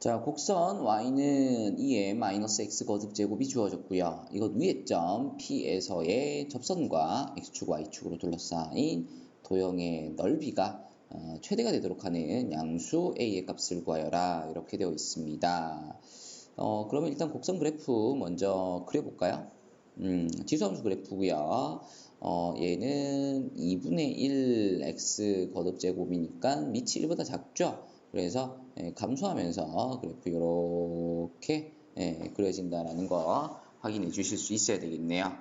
자, 곡선 y는 2의 마이너스 x 거듭 제곱이 주어졌고요. 이것 위의 점 P에서의 접선과 x축, y축으로 둘러싸인 도형의 넓이가 어, 최대가 되도록 하는 양수 a의 값을 구하여라 이렇게 되어 있습니다. 어, 그러면 일단 곡선 그래프 먼저 그려볼까요? 음, 지수함수 그래프고요. 어, 얘는 2분의 1 x 거듭 제곱이니까 밑이 1보다 작죠? 그래서 예, 감소하면서 그래프 이렇게 예, 그려진다라는 거 확인해 주실 수 있어야 되겠네요.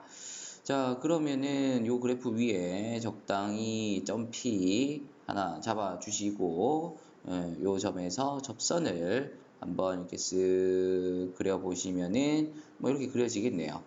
자 그러면은 요 그래프 위에 적당히 점 P 하나 잡아 주시고 예, 요 점에서 접선을 한번 이렇게 쓱 그려 보시면은 뭐 이렇게 그려지겠네요.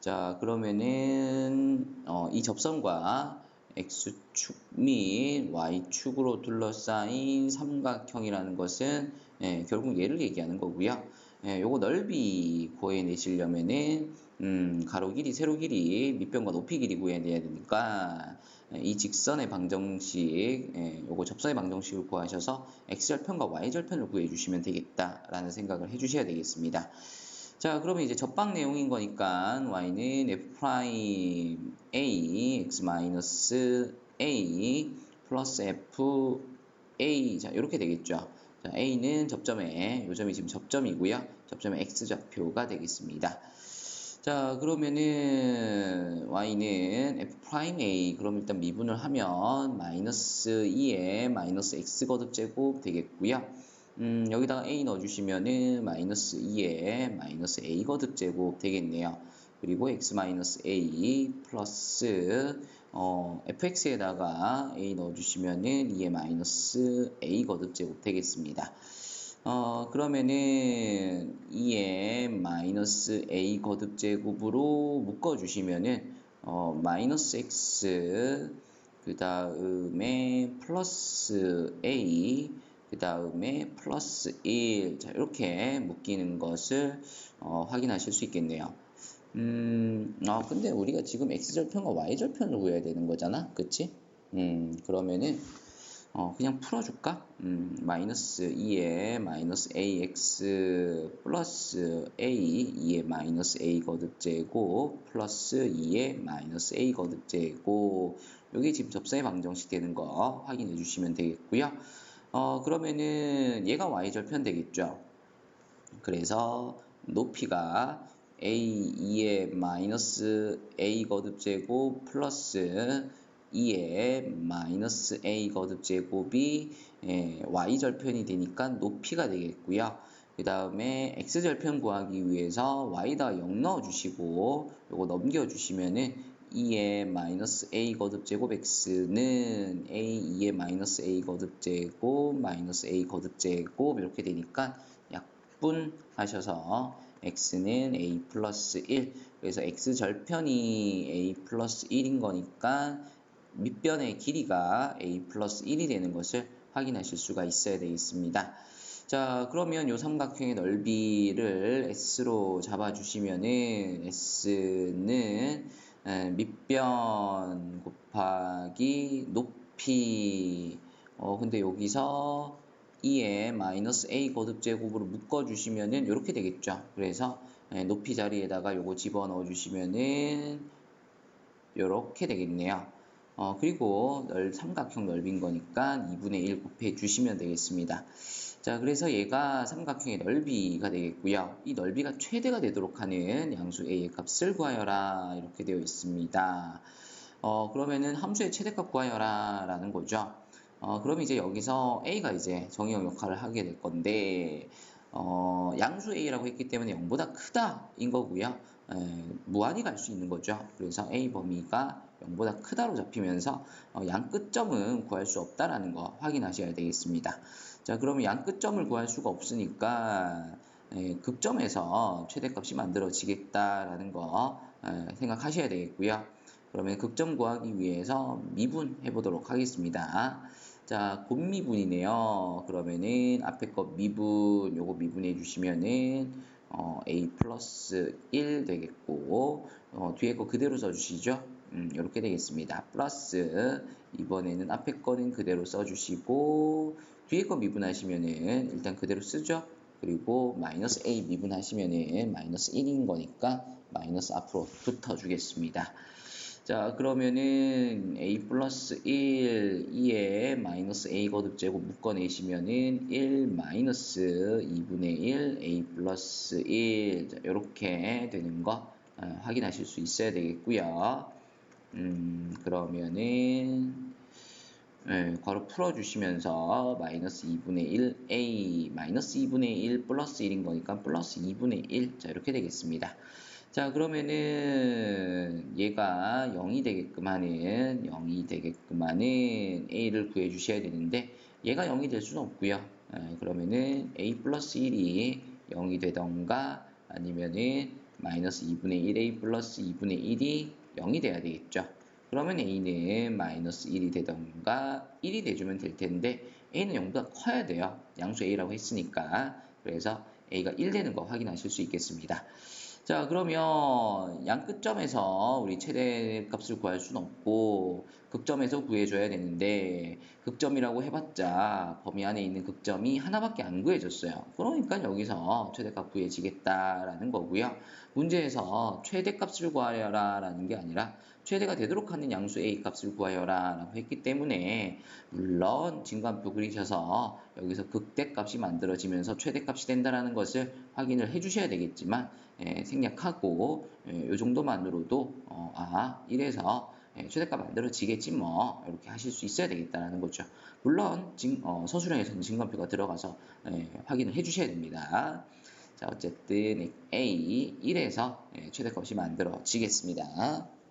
자 그러면은 어, 이 접선과 X축 및 Y축으로 둘러싸인 삼각형이라는 것은 예, 결국 얘를 얘기하는 거고요. 예, 요거 넓이 구해내시려면은 음, 가로 길이, 세로 길이, 밑변과 높이 길이 구해내야 되니까 예, 이 직선의 방정식, 예, 요거 접선의 방정식을 구하셔서 X절편과 Y절편을 구해주시면 되겠다라는 생각을 해주셔야 되겠습니다. 자, 그러면 이제 접방 내용인 거니까 y는 f 프라임 a x 마이너스 a 플러스 f a 자 이렇게 되겠죠. 자, a는 접점에 요점이 지금 접점이고요. 접점의 x 좌표가 되겠습니다. 자 그러면은 y는 f 프라임 a 그럼 일단 미분을 하면 마이너스 2에 마이너스 x 거듭 제곱 되겠고요. 음, 여기다가 a 넣어주시면은 마이너스 2에 마이너스 a 거듭 제곱 되겠네요. 그리고 x 마이너스 a 플러스 어, fx에다가 a 넣어주시면은 2에 마이너스 a 거듭 제곱 되겠습니다. 어, 그러면은 2에 마이너스 a 거듭 제곱으로 묶어주시면은 어, 마이너스 x 그 다음에 플러스 a 그 다음에 플러스 1 자, 이렇게 묶이는 것을 어, 확인하실 수 있겠네요. 음, 아, 근데 우리가 지금 x절편과 y절편을 구해야 되는 거잖아. 그치? 음, 그러면은, 어, 그냥 풀어줄까? 음, 마이너스 2에 마이너스 ax 플러스 a, 2에 마이너스 a 거듭제곱, 플러스 2에 마이너스 a 거듭제곱. 여기 지금 접선의 방정식 되는 거 확인해 주시면 되겠고요. 어, 그러면은 얘가 y절편 되겠죠. 그래서 높이가 a2의 마이너스 a 거듭제곱 플러스 2의 마이너스 a 거듭제곱이 예, y절편이 되니까 높이가 되겠고요. 그 다음에 x절편 구하기 위해서 y다 0 넣어주시고 요거 넘겨주시면은 2의 마이너스 a 거듭 제곱 x는 a 2의 마이너스 a 거듭 제곱 마이너스 a 거듭 제곱 이렇게 되니까 약분 하셔서 x는 a 플러스 1 그래서 x 절편이 a 플러스 1인 거니까 밑변의 길이가 a 플러스 1이 되는 것을 확인하실 수가 있어야 되겠습니다. 자 그러면 이 삼각형의 넓이를 s로 잡아주시면은 s는 밑변 곱하기 높이 어 근데 여기서 2에 마이너스 a 거듭 제곱으로 묶어 주시면은 이렇게 되겠죠. 그래서 높이 자리에다가 요거 집어넣어 주시면은 이렇게 되겠네요. 어, 그리고 넓, 삼각형 넓인 거니까 2분의 1 곱해 주시면 되겠습니다. 자, 그래서 얘가 삼각형의 넓이가 되겠고요. 이 넓이가 최대가 되도록 하는 양수 a의 값을 구하여라 이렇게 되어 있습니다. 어, 그러면은 함수의 최대값 구하여라 라는 거죠. 어, 그럼 이제 여기서 a가 이제 정의형 역할을 하게 될 건데 어, 양수 a라고 했기 때문에 0보다 크다인 거고요. 에, 무한히 갈 수 있는 거죠. 그래서 a 범위가 0보다 크다로 잡히면서 어, 양 끝점은 구할 수 없다라는 거 확인하셔야 되겠습니다. 자, 그러면 양 끝점을 구할 수가 없으니까 에, 극점에서 최대값이 만들어지겠다라는 거 에, 생각하셔야 되겠고요. 그러면 극점 구하기 위해서 미분 해 보도록 하겠습니다. 자, 곱미분이네요. 그러면은 앞에 거 미분, 요거 미분해 주시면은 어, a 플러스 1 되겠고 어, 뒤에 거 그대로 써주시죠. 음, 이렇게 되겠습니다. 플러스 이번에는 앞에 거는 그대로 써주시고 뒤에 거 미분하시면은 일단 그대로 쓰죠. 그리고 마이너스 a 미분하시면은 마이너스 1인 거니까 마이너스 앞으로 붙어 주겠습니다. 자 그러면은 a 플러스 1 2에 마이너스 a 거듭 제곱 묶어내시면은 1 마이너스 2분의 1 a 플러스 1 자, 이렇게 되는 거 어, 확인하실 수 있어야 되겠고요. 음 그러면은 네, 괄호 풀어주시면서 마이너스 2분의 1 a 마이너스 2분의 1 플러스 1인 거니까 플러스 2분의 1 자 이렇게 되겠습니다. 자 그러면은 얘가 0이 되게끔 하는 0이 되게끔 하는 a를 구해 주셔야 되는데 얘가 0이 될 수는 없고요 에, 그러면은 a 플러스 1이 0이 되던가 아니면은 마이너스 2분의 1a 플러스 2분의 1이 0이 돼야 되겠죠. 그러면 a는 마이너스 1이 되던가 1이 돼주면 될 텐데 a는 0보다 커야 돼요. 양수 a라고 했으니까. 그래서 a가 1 되는 거 확인하실 수 있겠습니다. 자 그러면 양 끝점에서 우리 최대 값을 구할 수는 없고 극점에서 구해줘야 되는데 극점이라고 해봤자 범위 안에 있는 극점이 하나밖에 안 구해졌어요. 그러니까 여기서 최대값 구해지겠다라는 거고요. 문제에서 최대값을 구하여라 라는 게 아니라 최대가 되도록 하는 양수 a 값을 구하여라 라고 했기 때문에 물론 진관표 그리셔서 여기서 극대값이 만들어지면서 최대값이 된다라는 것을 확인을 해주셔야 되겠지만 예, 생략하고 이 예, 정도만으로도 어, 아 이래서 예, 최대값 만들어지겠지 뭐 이렇게 하실 수 있어야 되겠다는 거죠. 물론 진, 어, 서술형에서는 진관표가 들어가서 예, 확인을 해주셔야 됩니다. 자 어쨌든 A 1에서 예, 최대값이 만들어지겠습니다.